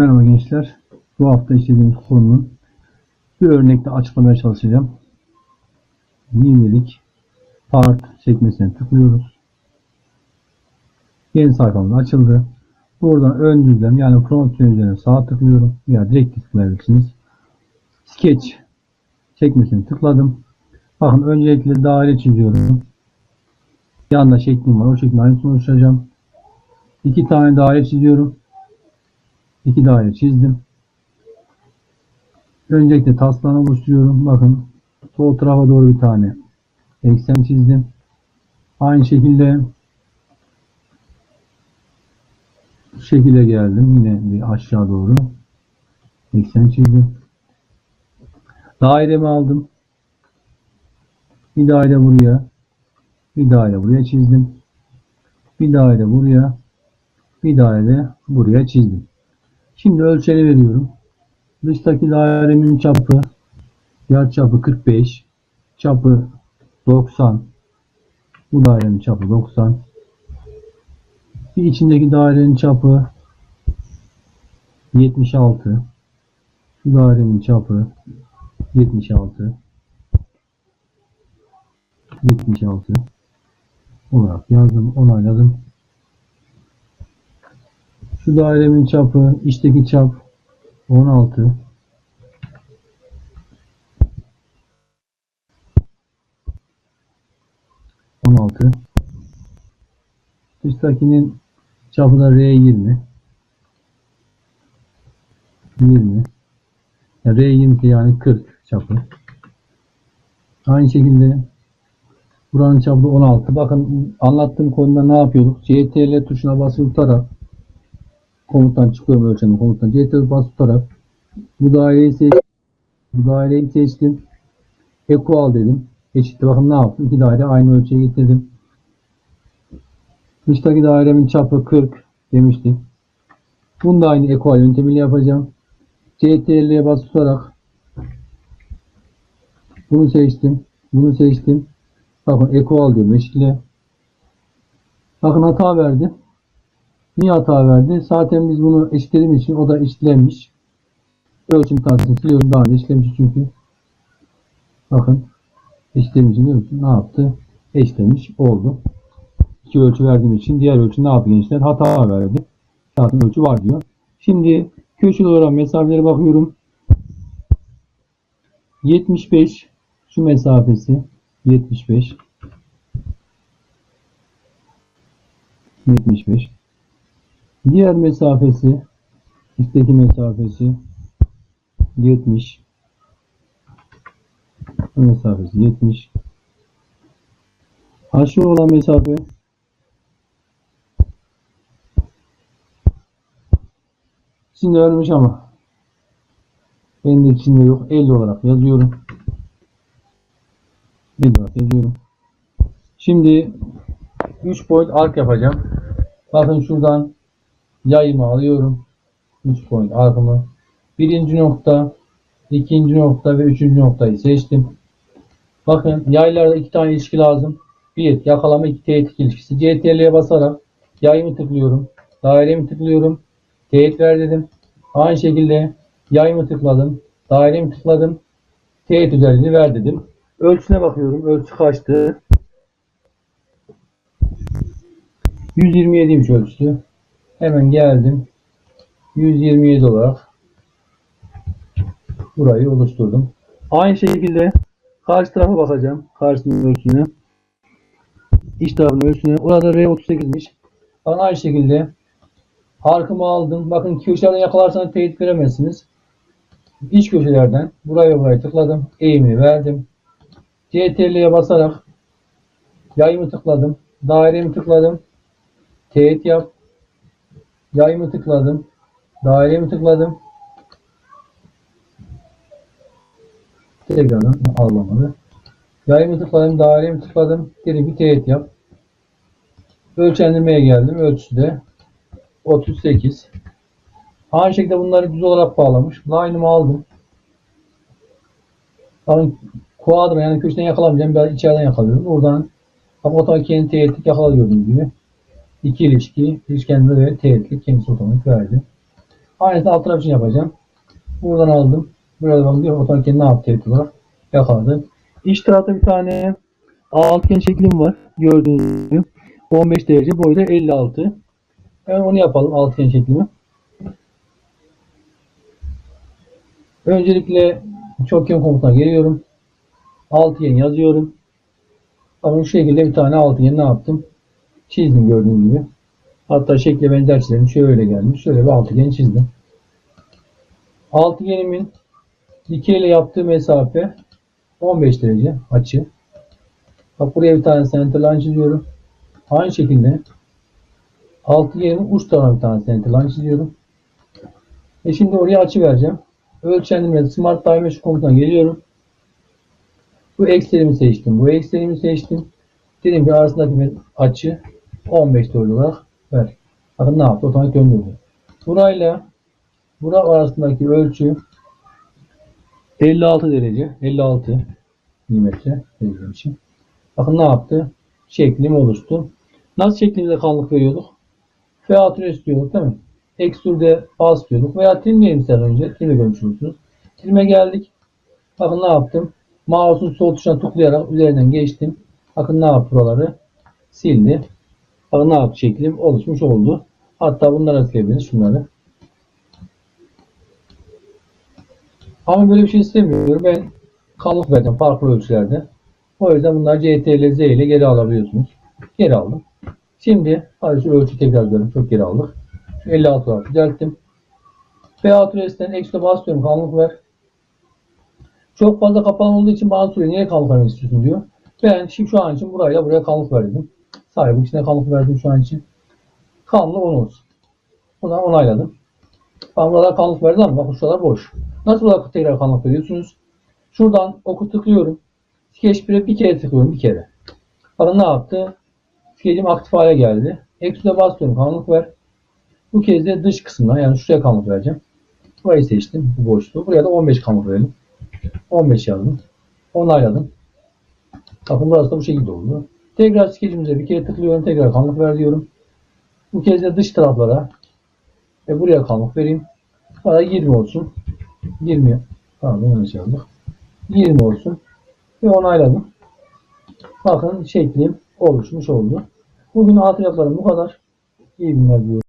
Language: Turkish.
Merhaba gençler. Bu hafta işlediğimiz konunun bir örnekle açıklamaya çalışacağım. Nimelik part sekmesine tıklıyoruz. Yeni sayfamız açıldı. Buradan ön düzlem yani promosyon üzerine sağ tıklıyorum. Ya direkt tıklayabilirsiniz. Sketch sekmesine tıkladım. Bakın öncelikle daire çiziyorum. Yanında şeklim var. O şekilde aynısını oluşturacağım. İki tane daire çiziyorum. İki daire çizdim. Öncelikle taslağını oluşturuyorum. Bakın sol tarafa doğru bir tane eksen çizdim. Aynı şekilde bu şekilde geldim. Yine bir aşağı doğru eksen çizdim. Dairemi aldım. Bir daire buraya. Bir daire buraya çizdim. Bir daire buraya. Bir daire buraya çizdim. Şimdi ölçeni veriyorum. Dıştaki dairemin çapı yer çapı 45 çapı 90 bu dairenin çapı 90 bir içindeki dairenin çapı 76 şu dairenin çapı 76 76 olarak yazdım onayladım şu dairemin çapı, içteki çap 16. On altı. Dıştakinin çapı da R20. 20. Ya R20 yani 40 çapı. Aynı şekilde buranın çapı da 16. Bakın anlattığım konuda ne yapıyorduk? CTRL tuşuna basılı tutarak komuttan çıkıyorum ölçenim komuttan. CTRL bas tutarak bu daireyi seç bu daireyi seçtim. Eko al dedim. Eşitli bakın ne yaptım? İki daire aynı ölçüye getirdim. Dıştaki dairemin çapı 40 demiştik. Bunu da aynı eko al yöntemiyle yapacağım. CTRL'ye bas tutarak bunu seçtim. Bunu seçtim. Bakın eko al diyorum eşitle. Bakın hata verdi. Niye hata verdi? Zaten biz bunu eşitlediğimiz için o da eşitlenmiş. Ölçüm tarzını siliyorum. Daha önce eşitlemiş çünkü. Bakın eşitlemiş için görüyorsun. Ne yaptı? Eşitlemiş oldu. İki ölçü verdiğim için diğer ölçü ne yaptı gençler? Hata verdi. Zaten ölçü var diyor. Şimdi köşeli olan mesafelere bakıyorum. 75 şu mesafesi 75 75 Diğer mesafesi üstteki mesafesi 70 bu mesafesi 70 aşağı olan mesafe içinde ölmüş ama benim de içinde yok. 50 olarak yazıyorum. 50 olarak yazıyorum. Şimdi 3 boyut ark yapacağım. Bakın şuradan yayımı alıyorum. 3 point arkımı. Birinci nokta, ikinci nokta ve üçüncü noktayı seçtim. Bakın yaylarda iki tane ilişki lazım. Bir, yakalama iki teğet ilişkisi. CTRL'ye basarak yayımı tıklıyorum. Dairemi tıklıyorum. Teğet ver dedim. Aynı şekilde yayımı tıkladım. Dairemi tıkladım. Teğet özelliğini ver dedim. Ölçüne bakıyorum. Ölçü kaçtı? 127'ymiş ölçüsü. Hemen geldim. 127 olarak burayı oluşturdum. Aynı şekilde karşı tarafa bakacağım. Karşısının ölçüsüne. İç tarafın ölçüsüne. Orada R38'miş. Ben aynı şekilde arkımı aldım. Bakın köşelerden yakalarsanız teyit veremezsiniz. İç köşelerden buraya buraya tıkladım. Eğimini verdim. CTRL'ye basarak yayımı tıkladım. Dairemi tıkladım. Teyit yap. Yayımı tıkladım. Dairemi tıkladım. Tekrardan ağlamadı. Yayımı tıkladım. Dairemi tıkladım. Dedim bir teyit yap. Ölçendirmeye geldim. Ölçüsü de 38. Aynı şekilde bunları düz olarak bağlamış. Line'ımı aldım. Bakın kuadra yani köşeden yakalamayacağım. Biraz içeriden yakalıyorum. Buradan otomatik kendi teyitlik yakala gördüğünüz gibi. İki ilişki, ilişkenleri ve teğetlik kendisi otomatik verdi. Aynısını alt taraf için yapacağım. Buradan aldım. Burada bakın diyor otomatik ne yaptı tehdit olarak yakaladı. İç tarafta bir tane altıgen şeklim var. Gördüğünüz gibi. 15 derece boyu da 56. Hemen onu yapalım altıgen şeklimi. Öncelikle çokgen komutuna geliyorum. Altıgen yazıyorum. Ama şu şekilde bir tane altıgen ne yaptım? Çizdim gördüğünüz gibi. Hatta şekle benzer çizelim. Şöyle gelmiş. Şöyle bir altıgen çizdim. Altıgenimin dikey ile yaptığı mesafe 15 derece açı. Bak buraya bir tane centerline çiziyorum. Aynı şekilde altıgenimin uç tarafına bir tane centerline çiziyorum. Ve şimdi oraya açı vereceğim. Ölçendirmede Smart Dimension komutuna geliyorum. Bu eksenimi seçtim. Bu eksenimi seçtim. Dedim ki arasındaki açı 15 derece olarak ver. Bakın ne yaptı? Otomatik döndürdü. Burayla bura arasındaki ölçü 56 derece. 56 milimetre için. Bakın ne yaptı? Şeklim oluştu. Nasıl şeklimize kalınlık veriyorduk? Featüres diyorduk değil mi? Ekstrüde bas diyorduk. Veya trimleyelim sen önce. Trimle görmüşsünüz. Trim'e geldik. Bakın ne yaptım? Mouse'un sol tuşuna tıklayarak üzerinden geçtim. Bakın ne yaptı buraları? Sildi. Bakın ne yaptı şeklim? Oluşmuş oldu. Hatta bunları silebiliriz. Şunları. Ama böyle bir şey istemiyorum. Ben kalınlık verdim farklı ölçülerde. O yüzden bunları CTRL Z ile geri alabiliyorsunuz. Geri aldım. Şimdi hadi şu ölçü tekrar görelim. Çok geri aldık. Şu 56 olarak düzelttim. F6 ekstra basıyorum. Kalınlık ver. Çok fazla kapalı olduğu için bana soruyor. Niye kalınlık vermek istiyorsun diyor. Ben şimdi şu an için burayla buraya kalınlık verdim. Sahibin içine kalınlık verdim şu an için. Kalınlığı 10 olsun. Buna onayladım. Ben buralara kalınlık verdim ama bakın şuralar boş. Nasıl olarak tekrar kalınlık veriyorsunuz? Şuradan oku tıklıyorum. Sketch 1'e bir kere tıklıyorum. Bir kere. Bakın ne yaptı? Sketch'im aktif hale geldi. Extrude'e basıyorum. Kalınlık ver. Bu kez de dış kısmına yani şuraya kalınlık vereceğim. Burayı seçtim. Bu boşluğu. Buraya da 15 kalınlık verelim. 15 yazdım. Onayladım. Bakın burası da bu şekilde oldu. Tekrar skecimize bir kere tıklıyorum. Tekrar kalınlık ver diyorum. Bu kez de dış taraflara ve buraya kalınlık vereyim. Bana 20 olsun. 20 pardon yanlış yazdık. 20 olsun. Ve onayladım. Bakın şeklim oluşmuş oldu. Bugün alt yaplarım bu kadar. İyi günler diliyorum.